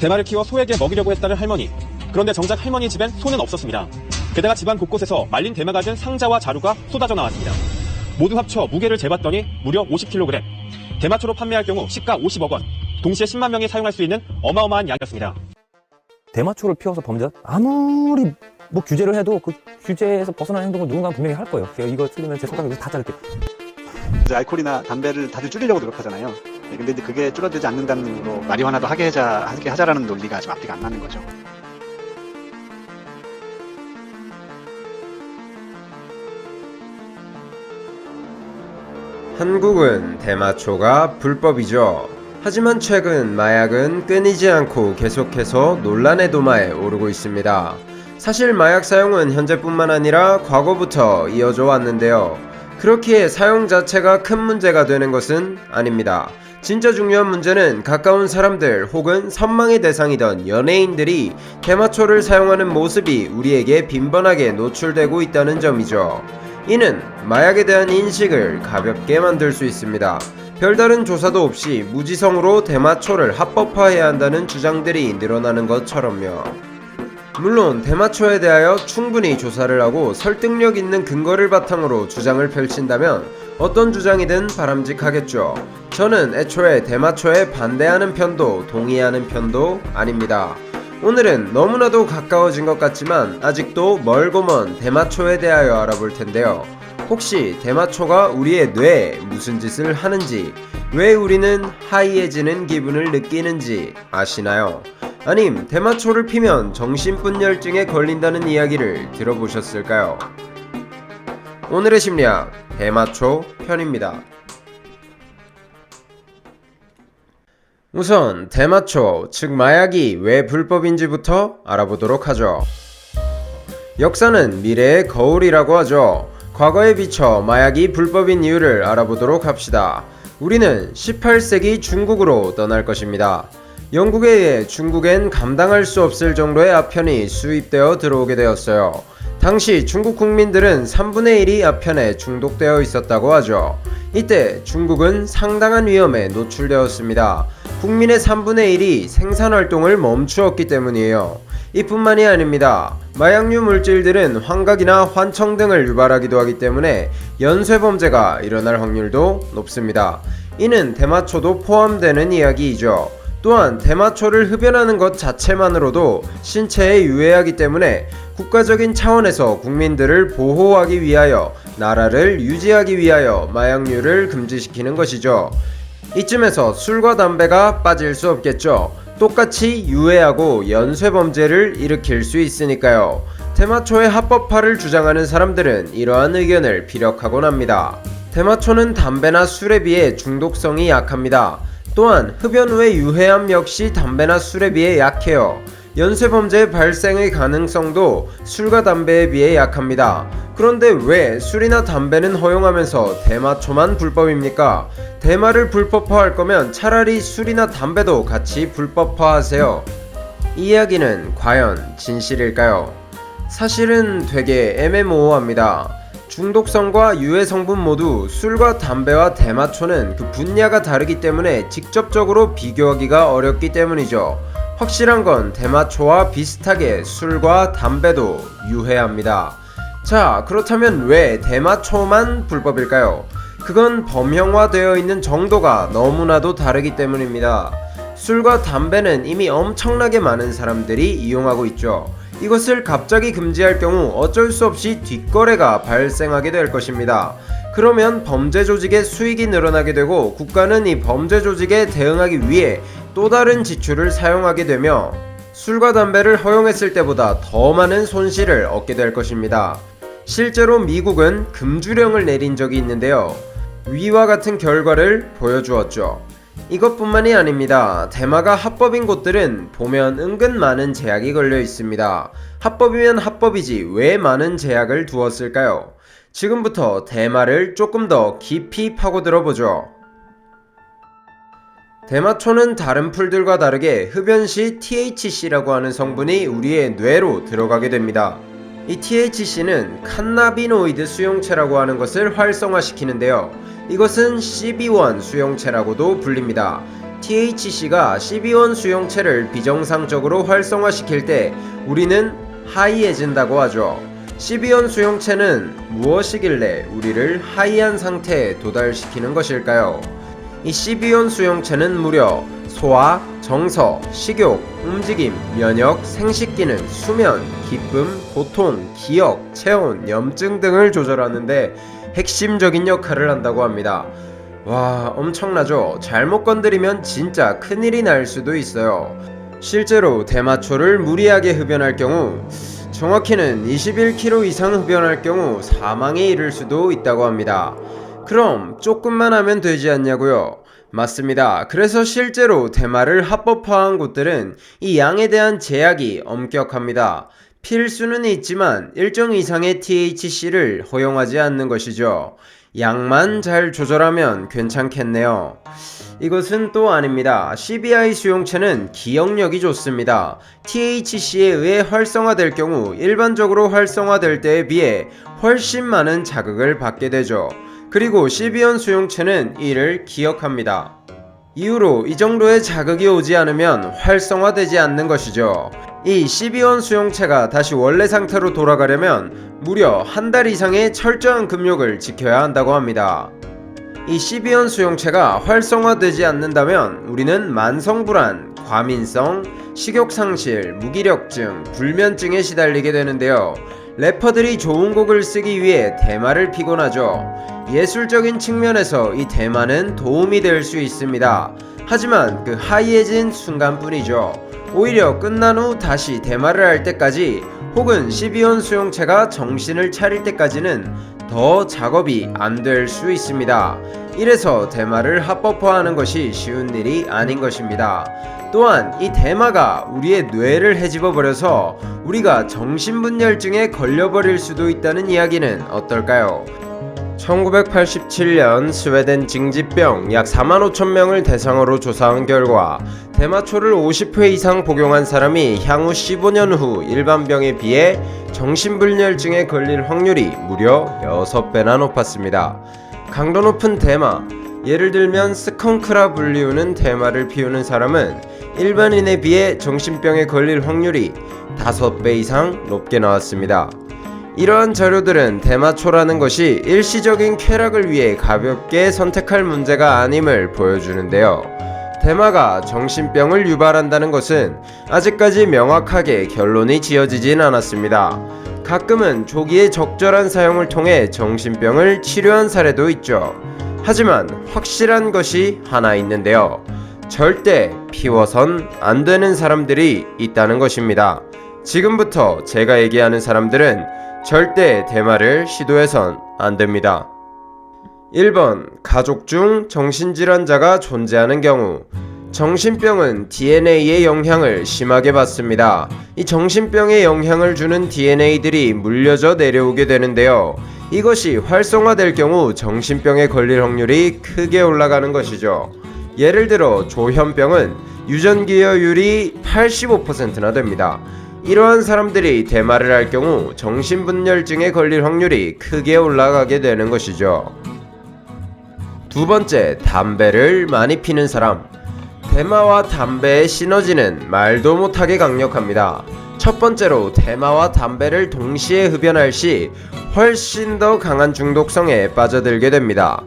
대마를 키워 소에게 먹이려고 했다는 할머니. 그런데 정작 할머니 집엔 소는 없었습니다. 게다가 집안 곳곳에서 말린 대마가 든 상자와 자루가 쏟아져 나왔습니다. 모두 합쳐 무게를 재봤더니 무려 50kg. 대마초로 판매할 경우 시가 50억 원. 동시에 10만 명이 사용할 수 있는 어마어마한 양이었습니다. 대마초를 피워서 범죄 아무리 뭐 규제를 해도 그 규제에서 벗어나는 행동을 누군가 분명히 할 거예요. 제가 이거 틀리면 제 손가락 여기서 다 자를게요. 이제 알코올이나 담배를 다들 줄이려고 노력하잖아요. 네, 근데 그게 줄어들지 않는다는 이유로 마리화나도 하게 하자 하게 하자라는 논리가 지금 앞뒤가 안 맞는 거죠. 한국은 대마초가 불법이죠. 하지만 최근 마약은 끊이지 않고 계속해서 논란의 도마에 오르고 있습니다. 사실 마약 사용은 현재뿐만 아니라 과거부터 이어져 왔는데요. 그렇기에 사용 자체가 큰 문제가 되는 것은 아닙니다. 진짜 중요한 문제는 가까운 사람들 혹은 선망의 대상이던 연예인들이 대마초를 사용하는 모습이 우리에게 빈번하게 노출되고 있다는 점이죠. 이는 마약에 대한 인식을 가볍게 만들 수 있습니다. 별다른 조사도 없이 무지성으로 대마초를 합법화해야 한다는 주장들이 늘어나는 것처럼요. 물론 대마초에 대하여 충분히 조사를 하고 설득력 있는 근거를 바탕으로 주장을 펼친다면 어떤 주장이든 바람직하겠죠. 저는 애초에 대마초에 반대하는 편도 동의하는 편도 아닙니다. 오늘은 너무나도 가까워진 것 같지만 아직도 멀고 먼 대마초에 대하여 알아볼 텐데요. 혹시 대마초가 우리의 뇌에 무슨 짓을 하는지, 왜 우리는 하이해지는 기분을 느끼는지 아시나요? 아님 대마초를 피면 정신분열증에 걸린다는 이야기를 들어보셨을까요? 오늘의 심리학 대마초 편입니다. 우선 대마초, 즉 마약이 왜 불법인지부터 알아보도록 하죠. 역사는 미래의 거울이라고 하죠. 과거에 비춰 마약이 불법인 이유를 알아보도록 합시다. 우리는 18세기 중국으로 떠날 것입니다. 영국에 의해 중국엔 감당할 수 없을 정도의 아편이 수입되어 들어오게 되었어요. 당시 중국 국민들은 3분의 1이 아편에 중독되어 있었다고 하죠. 이때 중국은 상당한 위험에 노출되었습니다. 국민의 3분의 1이 생산 활동을 멈추었기 때문이에요. 이뿐만이 아닙니다. 마약류 물질들은 환각이나 환청 등을 유발하기도 하기 때문에 연쇄 범죄가 일어날 확률도 높습니다. 이는 대마초도 포함되는 이야기이죠. 또한 대마초를 흡연하는 것 자체만으로도 신체에 유해하기 때문에 국가적인 차원에서 국민들을 보호하기 위하여 나라를 유지하기 위하여 마약류를 금지시키는 것이죠. 이쯤에서 술과 담배가 빠질 수 없겠죠. 똑같이 유해하고 연쇄 범죄를 일으킬 수 있으니까요. 대마초의 합법화를 주장하는 사람들은 이러한 의견을 피력하곤 합니다. 대마초는 담배나 술에 비해 중독성이 약합니다. 또한 흡연 후의 유해함 역시 담배나 술에 비해 약해요. 연쇄범죄 발생의 가능성도 술과 담배에 비해 약합니다. 그런데 왜 술이나 담배는 허용하면서 대마초만 불법입니까? 대마를 불법화할 거면 차라리 술이나 담배도 같이 불법화하세요. 이 이야기는 과연 진실일까요? 사실은 되게 애매모호합니다. 중독성과 유해 성분 모두 술과 담배와 대마초는 그 분야가 다르기 때문에 직접적으로 비교하기가 어렵기 때문이죠. 확실한 건 대마초와 비슷하게 술과 담배도 유해합니다. 자, 그렇다면 왜 대마초만 불법일까요? 그건 범형화되어 있는 정도가 너무나도 다르기 때문입니다. 술과 담배는 이미 엄청나게 많은 사람들이 이용하고 있죠. 이것을 갑자기 금지할 경우 어쩔 수 없이 뒷거래가 발생하게 될 것입니다. 그러면 범죄 조직의 수익이 늘어나게 되고 국가는 이 범죄 조직에 대응하기 위해 또 다른 지출을 사용하게 되며 술과 담배를 허용했을 때보다 더 많은 손실을 얻게 될 것입니다. 실제로 미국은 금주령을 내린 적이 있는데요. 위와 같은 결과를 보여주었죠. 이것뿐만이 아닙니다. 대마가 합법인 곳들은 보면 은근 많은 제약이 걸려 있습니다. 합법이면 합법이지 왜 많은 제약을 두었을까요? 지금부터 대마를 조금 더 깊이 파고들어 보죠. 대마초는 다른 풀들과 다르게 흡연 시 THC라고 하는 성분이 우리의 뇌로 들어가게 됩니다. 이 THC는 칸나비노이드 수용체라고 하는 것을 활성화시키는데요. 이것은 CB1 수용체라고도 불립니다. THC가 12원 수용체를 비정상적으로 활성화시킬 때 우리는 하이해진다고 하죠. 12원 수용체는 무엇이길래 우리를 하이한 상태에 도달시키는 것일까요? 이 12원 수용체는 무려 소화, 정서, 식욕, 움직임, 면역, 생식기능, 수면, 기쁨, 고통, 기억, 체온, 염증 등을 조절하는데 핵심적인 역할을 한다고 합니다. 와, 엄청나죠? 잘못 건드리면 진짜 큰일이 날 수도 있어요. 실제로 대마초를 무리하게 흡연할 경우 정확히는 21kg 이상 흡연할 경우 사망에 이를 수도 있다고 합니다. 그럼 조금만 하면 되지 않냐고요? 맞습니다. 그래서 실제로 대마를 합법화한 곳들은 이 양에 대한 제약이 엄격합니다. 필수는 있지만 일정 이상의 THC를 허용하지 않는 것이죠. 양만 잘 조절하면 괜찮겠네요. 이것은 또 아닙니다. CBI 수용체는 기억력이 좋습니다. THC에 의해 활성화될 경우 일반적으로 활성화될 때에 비해 훨씬 많은 자극을 받게 되죠. 그리고 CBN 수용체는 이를 기억합니다. 이후로 이 정도의 자극이 오지 않으면 활성화되지 않는 것이죠. 이 12원 수용체가 다시 원래 상태로 돌아가려면 무려 한 달 이상의 철저한 금욕을 지켜야 한다고 합니다. 이 12원 수용체가 활성화되지 않는다면 우리는 만성불안, 과민성, 식욕상실, 무기력증, 불면증에 시달리게 되는데요. 래퍼들이 좋은 곡을 쓰기 위해 대마를 피곤 하죠. 예술적인 측면에서 이 대마는 도움이 될 수 있습니다. 하지만 그 하이해진 순간뿐이죠. 오히려 끝난 후 다시 대마를 할 때까지 혹은 12원 수용체가 정신을 차릴 때까지는 더 작업이 안 될 수 있습니다. 이래서 대마를 합법화하는 것이 쉬운 일이 아닌 것입니다. 또한 이 대마가 우리의 뇌를 헤집어 버려서 우리가 정신분열증에 걸려버릴 수도 있다는 이야기는 어떨까요? 1987년 스웨덴 징지병 약 4만 5천 명을 대상으로 조사한 결과 대마초를 50회 이상 복용한 사람이 향후 15년 후 일반 병에 비해 정신불멸증에 걸릴 확률이 무려 6배나 높았습니다. 강도 높은 대마, 예를 들면 스컹크라 불리우는 대마를 피우는 사람은 일반인에 비해 정신병에 걸릴 확률이 5배 이상 높게 나왔습니다. 이러한 자료들은 대마초라는 것이 일시적인 쾌락을 위해 가볍게 선택할 문제가 아님을 보여주는데요. 대마가 정신병을 유발한다는 것은 아직까지 명확하게 결론이 지어지진 않았습니다. 가끔은 조기에 적절한 사용을 통해 정신병을 치료한 사례도 있죠. 하지만 확실한 것이 하나 있는데요. 절대 피워선 안 되는 사람들이 있다는 것입니다. 지금부터 제가 얘기하는 사람들은 절대 대마를 시도해선 안 됩니다. 1번 가족 중 정신질환자가 존재하는 경우 정신병은 DNA의 영향을 심하게 받습니다. 이 정신병에 영향을 주는 DNA들이 물려져 내려오게 되는데요. 이것이 활성화될 경우 정신병에 걸릴 확률이 크게 올라가는 것이죠. 예를 들어 조현병은 유전기여율이 85%나 됩니다. 이러한 사람들이 대마를 할 경우 정신분열증에 걸릴 확률이 크게 올라가게 되는 것이죠. 두 번째, 담배를 많이 피는 사람. 대마와 담배의 시너지는 말도 못하게 강력합니다. 첫 번째로 대마와 담배를 동시에 흡연할 시 훨씬 더 강한 중독성에 빠져들게 됩니다.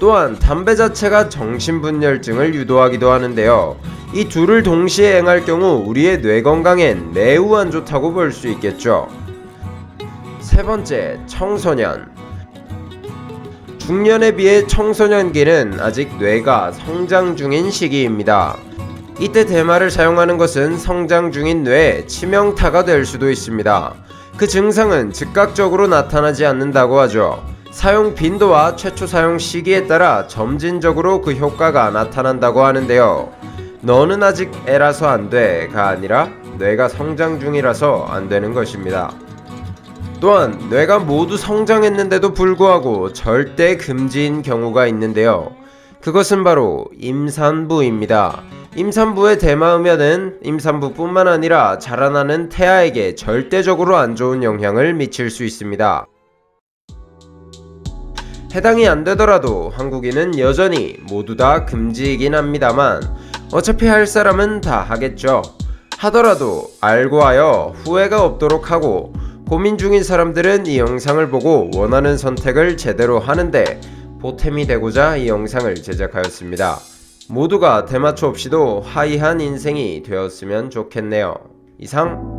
또한 담배 자체가 정신분열증을 유도하기도 하는데요. 이 둘을 동시에 행할 경우 우리의 뇌 건강엔 매우 안 좋다고 볼 수 있겠죠. 세 번째, 청소년. 중년에 비해 청소년기는 아직 뇌가 성장 중인 시기입니다. 이때 대마를 사용하는 것은 성장 중인 뇌에 치명타가 될 수도 있습니다. 그 증상은 즉각적으로 나타나지 않는다고 하죠. 사용 빈도와 최초 사용 시기에 따라 점진적으로 그 효과가 나타난다고 하는데요. 너는 아직 애라서 안 돼가 아니라 뇌가 성장 중이라서 안 되는 것입니다. 또한 뇌가 모두 성장했는데도 불구하고 절대 금지인 경우가 있는데요. 그것은 바로 임산부입니다. 임산부의 대마음연은 임산부뿐만 아니라 자라나는 태아에게 절대적으로 안 좋은 영향을 미칠 수 있습니다. 해당이 안 되더라도 한국인은 여전히 모두 다 금지이긴 합니다만 어차피 할 사람은 다 하겠죠. 하더라도 알고 하여 후회가 없도록 하고 고민 중인 사람들은 이 영상을 보고 원하는 선택을 제대로 하는데 보탬이 되고자 이 영상을 제작하였습니다. 모두가 대마초 없이도 하이한 인생이 되었으면 좋겠네요. 이상